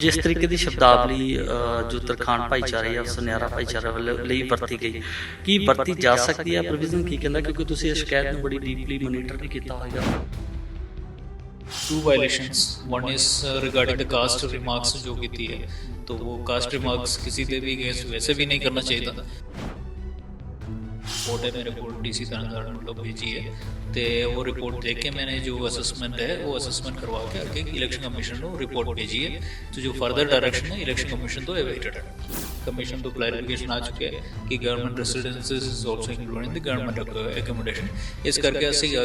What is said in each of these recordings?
ਜਿਸ ਤਰੀਕੇ ਦੀ ਸ਼ਬਦਾਵਲੀ ਅ, ਜੋ ਤਰਖਾਣ ਭਾਈਚਾਰੇ ਜਾਂ ਸੁਨਿਆਰਾ ਭਾਈਚਾਰੇ ਵੱਲੋਂ ਲਈ ਵਰਤੀ ਗਈ ਕੀ ਵਰਤੀ ਜਾ ਸਕਦੀ ਹੈ ਪ੍ਰੋਵੀਜ਼ਨ ਕੀ ਕਹਿੰਦਾ ਕਿਉਂਕਿ ਤੁਸੀਂ ਇਹ ਸ਼ਿਕਾਇਤ ਨੂੰ ਬੜੀ ਡੀਪਲੀ ਮੋਨੀਟਰ ਵੀ ਕੀਤਾ ਹੋਵੇਗਾ two violations one is uh, regarding the caste remarks जो की थी है तो वो caste remarks किसी के भी अगेंस्ट वैसे भी नहीं करना चाहिए था रिपोर्ट है मेरे को डीसी तरनतारन मतलब भेजी है तो वो रिपोर्ट देख के मैंने जो असेसमेंट है वो असेसमेंट करवा के इलेक्शन कमीशन को रिपोर्ट भेजी है तो जो फर्दर डायरेक्शन है इलेक्शन कमीशन तो एवेटेड है ਹੈ ਕਮਿਸ਼ਨ ਤੋਂ ਆ ਚੁੱਕਿਆ ਹੈ ਕਿ government residences is also including the government accommodation ਇਸ ਕਰਕੇ ਅਸੀਂ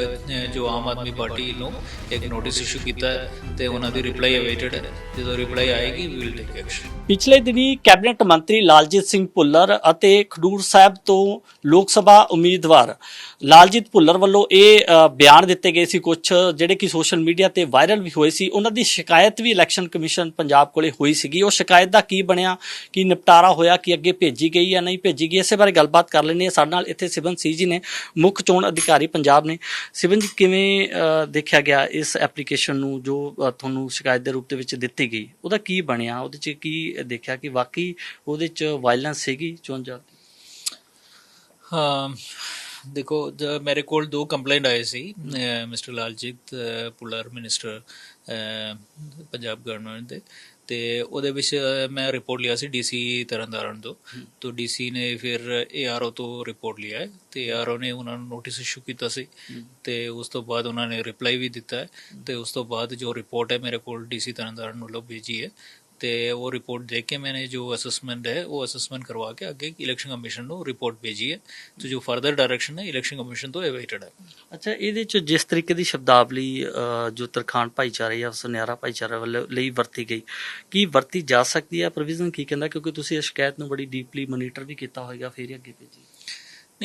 ਜੋ ਆਮ ਆਦਮੀ ਪਾਰਟੀ ਨੂੰ ਇੱਕ ਨੋਟਿਸ ਇਸ਼ੂ ਕੀਤਾ ਤੇ ਉਹਨਾਂ ਦੀ ਰਿਪਲਾਈ ਅਵੇਟਡ ਹੈ ਜਦੋਂ ਰਿਪਲਾਈ ਆਏਗੀ ਵੀ ਵਿਲ ਟੇਕ ਐਕਸ਼ਨ ਪਿਛਲੇ ਦਿਨੀ ਕੈਬਨਿਟ ਮੰਤਰੀ ਲਾਲਜੀਤ ਸਿੰਘ ਭੁੱਲਰ ਅਤੇ ਖਡੂਰ ਸਾਹਿਬ ਤੋਂ ਲੋਕ ਸਭਾ ਉਮੀਦਵਾਰ ਲਾਲਜੀਤ ਭੁੱਲਰ ਵੱਲੋਂ ਇਹ ਬਿਆਨ ਦਿੱਤੇ ਗਏ ਸੀ ਕੁਝ ਜਿਹੜੇ ਕਿ ਸੋਸ਼ਲ ਮੀਡੀਆ ਤੇ ਵਾਇਰਲ ਵੀ ਹੋਏ ਸੀ ਉਹਨਾਂ ਦੀ ਸ਼ਿਕਾਇਤ ਵੀ ਇਲੈਕਸ਼ਨ ਕਮਿਸ਼ਨ ਪੰਜਾਬ ਕੋਲੇ ਹੋਈ ਸੀਗੀ ਉਹ ਸ਼ਿਕਾਇਤ ਦਾ ਕੀ ਬਣਿਆ ਕੀ ਨਿਪਟਾਰਾ ਹੋਇਆ ਕਿ ਅੱਗੇ ਭੇਜੀ ਗਈ ਜਾਂ ਨਹੀਂ ਭੇਜੀ ਗਈ ਇਸੇ ਬਾਰੇ ਗੱਲਬਾਤ ਕਰ ਲੈਣੀ ਹੈ। ਸਾਡੇ ਨਾਲ ਇੱਥੇ ਸਿਵਨ ਸੀ ਜੀ ਨੇ ਮੁੱਖ ਚੋਣ ਅਧਿਕਾਰੀ ਪੰਜਾਬ ਨੇ। ਸਿਵਨ ਜੀ ਕਿਵੇਂ ਦੇਖਿਆ ਗਿਆ ਇਸ ਐਪਲੀਕੇਸ਼ਨ ਨੂੰ ਜੋ ਤੁਹਾਨੂੰ ਸ਼ਿਕਾਇਤ ਦੇ ਰੂਪ ਦੇ ਵਿੱਚ ਦਿੱਤੀ ਗਈ? ਉਹਦਾ ਕੀ ਬਣਿਆ? ਉਹਦੇ 'ਚ ਕੀ ਦੇਖਿਆ ਕਿ ਵਾਕਈ ਉਹਦੇ 'ਚ ਵਾਇਲੈਂਸ ਸੀਗੀ ਚੋਣ ਜਾਬਤੇ ਹਾਂ ਦੇਖੋ ਮੇਰੇ ਕੋਲ ਦੋ ਕੰਪਲੇਂਟ ਆਏ ਸੀ mister Laljit uh, minister Punjab government ਦੇ। ਤੇ ਉਹਦੇ ਵਿੱਚ ਮੈਂ ਰਿਪੋਰਟ ਲਿਆ ਸੀ ਡੀਸੀ ਤਰਨਤਾਰਨ ਤੋਂ। ਤੋਂ ਡੀਸੀ ਨੇ ਫਿਰ ਏਆਰਓ ਤੋਂ ਰਿਪੋਰਟ ਲਿਆ ਹੈ ਤੇ ਏਆਰਓ ਨੇ ਉਹਨਾਂ ਨੂੰ ਨੋਟਿਸ ਇਸ਼ੂ ਕੀਤਾ ਸੀ ਤੇ ਉਸ ਤੋਂ ਬਾਅਦ ਉਹਨਾਂ ਨੇ ਰਿਪਲਾਈ ਵੀ ਦਿੱਤਾ ਹੈ ਤੇ ਉਸ ਤੋਂ ਬਾਅਦ ਜੋ ਰਿਪੋਰਟ ਹੈ ਮੇਰੇ ਕੋਲ ਡੀਸੀ ਤਰਨਤਾਰਨ ਵੱਲੋਂ ਭੇਜੀ ਹੈ। ਤੇ ਉਹ ਰਿਪੋਰਟ ਦੇਖ ਕੇ ਮੈंने ਜੋ ਅਸੈਸਮੈਂਟ ਹੈ, ਉਹ ਅਸੈਸਮੈਂਟ ਕਰਵਾ ਕੇ ਅੱਗੇ ਇਲੈਕਸ਼ਨ ਕਮਿਸ਼ਨ ਨੂੰ ਰਿਪੋਰਟ ਭੇਜੀ ਹੈ। ਤੇ ਜੋ ਫਰਦਰ ਡਾਇਰੈਕਸ਼ਨ ਹੈ ਇਲੈਕਸ਼ਨ ਕਮਿਸ਼ਨ ਤੋਂ ਅਵੇਟਡ ਹੈ। ਅੱਛਾ, ਇਹਦੇ 'ਚ ਜਿਸ ਤਰੀਕੇ ਦੀ ਸ਼ਬਦਾਵਲੀ ਜੋ ਤਰਖਾਣ ਭਾਈਚਾਰੇ ਜਾਂ ਸੁਨਿਆਰਾ ਭਾਈਚਾਰੇ ਵੱਲੋਂ ਲਈ ਵਰਤੀ ਗਈ, ਕੀ ਵਰਤੀ ਜਾ ਸਕਦੀ ਹੈ? ਪ੍ਰੋਵੀਜ਼ਨ ਕੀ ਕਹਿੰਦਾ? ਕਿਉਂਕਿ ਤੁਸੀਂ ਇਹ ਸ਼ਿਕਾਇਤ ਨੂੰ ਬੜੀ ਡੀਪਲੀ ਮੋਨੀਟਰ ਵੀ ਕੀਤਾ ਹੋਏਗਾ, ਫਿਰ ਹੀ ਅੱਗੇ ਭੇਜੀ।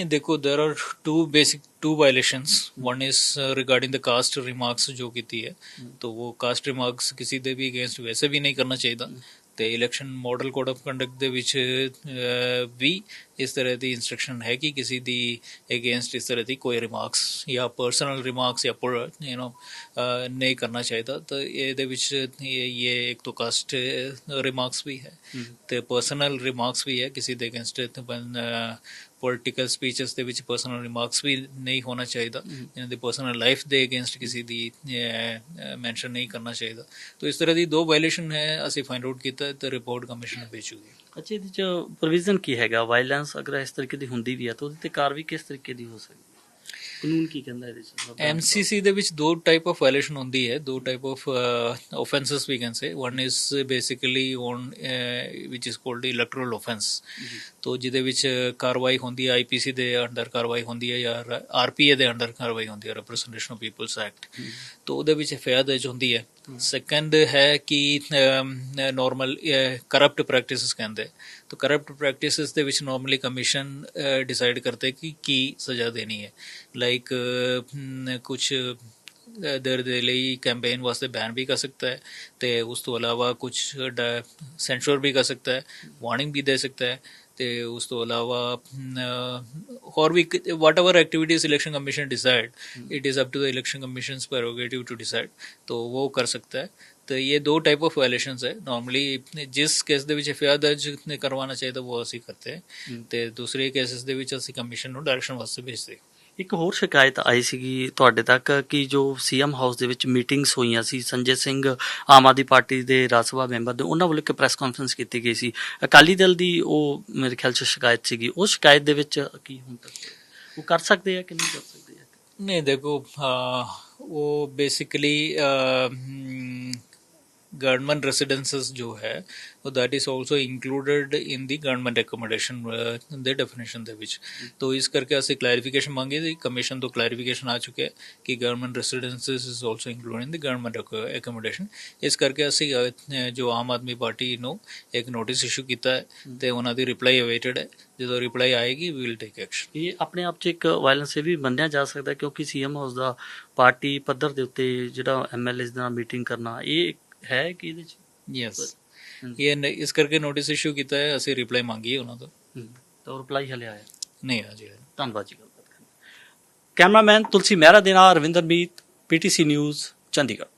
ਦੇਖੋ there are two basic two violations one is regarding the caste remarks जो की थी है तो वो कास्ट रिमार्क्स किसी ਦੇ ਵੀ ਅਗੇਂਸਟ ਵੈਸੇ ਵੀ ਨਹੀਂ ਕਰਨਾ ਚਾਹੀਦਾ ਤੇ election model code of conduct ਦੇ ਵਿੱਚ ਅਹ, ਵੀ ਇਸ ਤਰ੍ਹਾਂ ਦੀ ਇਨਸਟਰਕਸ਼ਨ ਹੈ ਕਿ ਕਿਸੇ ਦੀ ਅਗੇਂਸਟ ਇਸ ਤਰ੍ਹਾਂ ਦੀ ਕੋਈ ਰਿਮਾਰਕਸ ਜਾਂ ਪਰਸਨਲ ਰਿਮਾਰਕਸ ਜਾਂ ਯੂ نو ਨਹੀਂ ਕਰਨਾ ਚਾਹੀਦਾ ਤਾਂ ਇਹਦੇ ਵਿੱਚ ਇਹ ਇਹ ਇੱਕ ਤੋਂ ਕਾਸਟ ਰਿਮਾਰਕਸ ਵੀ ਹੈ ਤੇ ਪਰਸਨਲ ਰਿਮਾਰਕਸ ਵੀ ਹੈ ਕਿਸੇ ਦੇ ਅਗੇਂਸਟ ਪੋਲਿਟੀਕਲ ਸਪੀਚਸ ਦੇ ਵਿੱਚ ਪਰਸਨਲ ਰਿਮਾਰਕਸ ਵੀ ਨਹੀਂ ਹੋਣਾ ਚਾਹੀਦਾ ਇਹਨਾਂ ਦੀ ਪਰਸਨਲ ਲਾਈਫ ਦੇ ਅਗੇਂਸਟ ਕਿਸੇ ਦੀ ਮੈਂਸ਼ਨ ਨਹੀਂ ਕਰਨਾ ਚਾਹੀਦਾ। ਤਾਂ ਇਸ ਤਰ੍ਹਾਂ ਦੀ ਦੋ ਵਾਇਲੇਸ਼ਨ ਹੈ ਅਸੀਂ ਫਾਈਂਡ ਆਊਟ ਕੀਤਾ ਤੇ ਰਿਪੋਰਟ ਕਮਿਸ਼ਨ ਨੂੰ ਭੇਜੂਗੀ। ਅੱਛਾ ਇਹਦੇ 'ਚ ਪ੍ਰੋਵੀਜ਼ਨ ਕੀ ਹੈਗਾ? ਵਾਇਲੈਂਸ ਅਗਰ ਇਸ ਤਰੀਕੇ ਦੀ ਹੁੰਦੀ ਵੀ ਹੈ ਤਾਂ ਉਹਦੇ ਤੇ ਕਾਰਵਾਈ ਕਿਸ ਤਰੀਕੇ ਦੀ ਹੋ ਸਕਦੀ? ਹੈ ਕਾਨੂੰਨ ਕੀ ਕਹਿੰਦਾ ਇਹਦੇ 'ਚ? ਐਮਸੀਸੀ ਦੇ ਵਿੱਚ ਦੋ ਟਾਈਪ ਆਫ ਵਾਇਲੇਸ਼ਨ ਹੁੰਦੀ ਹੈ ਦੋ type of offences we can say one is basically on which is called electoral offence ਤੋ ਜਿਹਦੇ ਵਿੱਚ ਕਾਰਵਾਈ ਹੁੰਦੀ ਹੈ ਆਈਪੀਸੀ ਦੇ ਅੰਡਰ ਕਾਰਵਾਈ ਹੁੰਦੀ ਹੈ ਜਾਂ ਆਰਪੀਏ ਦੇ ਅੰਡਰ ਕਾਰਵਾਈ ਹੁੰਦੀ ਹੈ ਰਿਪਰੈਜ਼ੈਂਟੇਸ਼ਨ ਆਫ ਪੀਪਲਸ ਐਕਟ ਤੋ ਉਹਦੇ ਵਿੱਚ ਐਫਆਈਆਰ ਦਰਜ ਹੁੰਦੀ ਹੈ। ਸੈਕੰਡ ਹੈ ਕਿ ਨਾਰਮਲ ਕਰਪਟ ਪ੍ਰੈਕਟਿਸਿਸ ਕਹਿੰਦੇ ਤੋ ਕਰਪਟ ਪ੍ਰੈਕਟਿਸਿਸ ਦੇ ਵਿੱਚ ਨਾਰਮਲੀ ਕਮਿਸ਼ਨ ਡਿਸਾਈਡ ਕਰਤੇ ਕਿ ਕੀ ਸਜ਼ਾ ਦੇਣੀ ਹੈ ਲਾਈਕ ਕੁਝ ਦਰ ਦੇ ਲਈ ਕੈਂਪੇਨ ਵਾਸਤੇ ਬੈਨ ਵੀ ਕਰ ਸਕਦਾ ਹੈ ਤੇ ਉਸ ਤੋਂ ਇਲਾਵਾ ਕੁਝ ਸੈਂਸਰ ਵੀ ਕਰ ਸਕਦਾ ਹੈ ਵਾਰਨਿੰਗ ਵੀ ਦੇ ਸਕਦਾ ਹੈ ਤੇ ਉਸ ਤੋਂ ਇਲਾਵਾ ਹੋਰ ਵੀ whatever activity selection commission decide it is up to the election commission's prerogative to decide तो वो कर सकता है तो ये दो टाइप ऑफ वायलेशंस है ਨਾਰਮਲੀ ਜਿਸ ਕੇਸ ਦੇ ਵਿੱਚ ਐਫਆਈਆਰ ਦਰਜ ਕਰਵਾਉਣਾ ਚਾਹੀਦਾ ਉਹ ਅਸੀਂ ਕਰਦੇ ਤੇ ਦੂਸਰੇ ਕੇਸਸ ਦੇ ਵਿੱਚ ਅਸੀਂ ਕਮਿਸ਼ਨ ਨੂੰ ਡਾਇਰੈਕਸ਼ਨ ਵਾਸਤੇ ਭੇਜਦੇ ਇੱਕ ਹੋਰ ਸ਼ਿਕਾਇਤ ਆਈ ਸੀਗੀ ਤੁਹਾਡੇ ਤੱਕ ਕਿ ਜੋ ਸੀਐਮ ਹਾਊਸ ਦੇ ਵਿੱਚ ਮੀਟਿੰਗਸ ਹੋਈਆਂ ਸੀ, ਸੰਜੇ ਸਿੰਘ ਆਮ ਆਦਮੀ ਪਾਰਟੀ ਦੇ ਰਾਜ ਸਭਾ ਮੈਂਬਰ ਦੇ, ਉਹਨਾਂ ਵੱਲੋਂ ਇੱਕ ਪ੍ਰੈਸ ਕਾਨਫਰੰਸ ਕੀਤੀ ਗਈ ਸੀ। ਅਕਾਲੀ ਦਲ ਦੀ ਉਹ ਮੇਰੇ ਖਿਆਲ 'ਚ ਸ਼ਿਕਾਇਤ ਸੀਗੀ। ਉਹ ਸ਼ਿਕਾਇਤ ਦੇ ਵਿੱਚ ਕੀ ਹੁੰਦਾ ਤੱਕ? ਉਹ ਕਰ ਸਕਦੇ ਆ ਕਿ ਨਹੀਂ ਕਰ ਸਕਦੇ ਆ? ਨਹੀਂ, ਦੇਖੋ ਉਹ ਬੇਸਿਕਲੀ गवर्नमेंट रेसिडेंसेस जो है वो that is also included in the government accommodation ਦੇ ਡੈਫੀਨੇਸ਼ਨ ਦੇ ਵਿੱਚ ਤੋ ਇਸ ਕਰਕੇ ਅਸੀਂ ਕਲੈਰੀਫਿਕੇਸ਼ਨ ਮੰਗੀ ਸੀ ਕਮਿਸ਼ਨ ਤੋਂ ਕਲੈਰੀਫਿਕੇਸ਼ਨ ਆ ਚੁੱਕਿਆ ਹੈ ਕਿ government residences is also included in the government accommodation ਇਸ ਕਰਕੇ ਅਸੀਂ ਅਹ, ਜੋ ਆਮ ਆਦਮੀ ਪਾਰਟੀ ਨੂੰ ਇੱਕ ਨੋਟਿਸ ਇਸ਼ੂ ਕੀਤਾ ਹੈ ਤੇ ਉਹਨਾਂ ਦੀ ਰਿਪਲਾਈ ਅਵੇਟਡ ਹੈ ਜਦੋਂ ਰਿਪਲਾਈ ਆਏਗੀ ਵੀ ਵਿਲ ਟੇਕ ਐਕਸ਼ਨ ਇਹ ਆਪਣੇ ਆਪ 'ਚ ਇੱਕ ਵਾਇਲੈਂਸ ਇਹ ਵੀ ਮੰਨਿਆ ਜਾ ਸਕਦਾ ਕਿਉਂਕਿ ਸੀਐਮ ਹਾਊਸ ਦਾ ਪਾਰਟੀ ਪੱਧਰ ਦੇ ਉੱਤੇ ਜਿਹੜਾ ਐਮਐਲਏਸ ਦੇ ਨਾਲ ਮੀਟਿੰਗ ਕਰਨਾ ਇਹ ਹੈ ਕਿ ਇਹਦੇ 'ਚ? ਯੈਸ ਹਾਂਜੀ। ਇਹ ਨ- ਇਸ ਕਰਕੇ ਨੋਟਿਸ ਇਸ਼ੂ ਕੀਤਾ ਹੈ ਅਸੀਂ ਰਿਪਲਾਈ ਮੰਗੀ ਹੈ ਉਹਨਾਂ ਤੋਂ ਹਮ, ਤਾਂ ਰਿਪਲਾਈ ਹਲੇ ਆਇਆ। ਨਹੀਂ ਆ ਜੀ ਧੰਨਵਾਦ ਜੀ ਗੱਲਬਾਤ ਕਰਨ ਲਈ। ਕੈਮਰਾਮੈਨ ਤੁਲਸੀ ਮਹਿਰਾ ਦੇ ਨਾਲ ਰਵਿੰਦਰ ਮੀਤ ਪੀਟੀਸੀ ਨਿਊਜ਼ ਚੰਡੀਗੜ੍ਹ।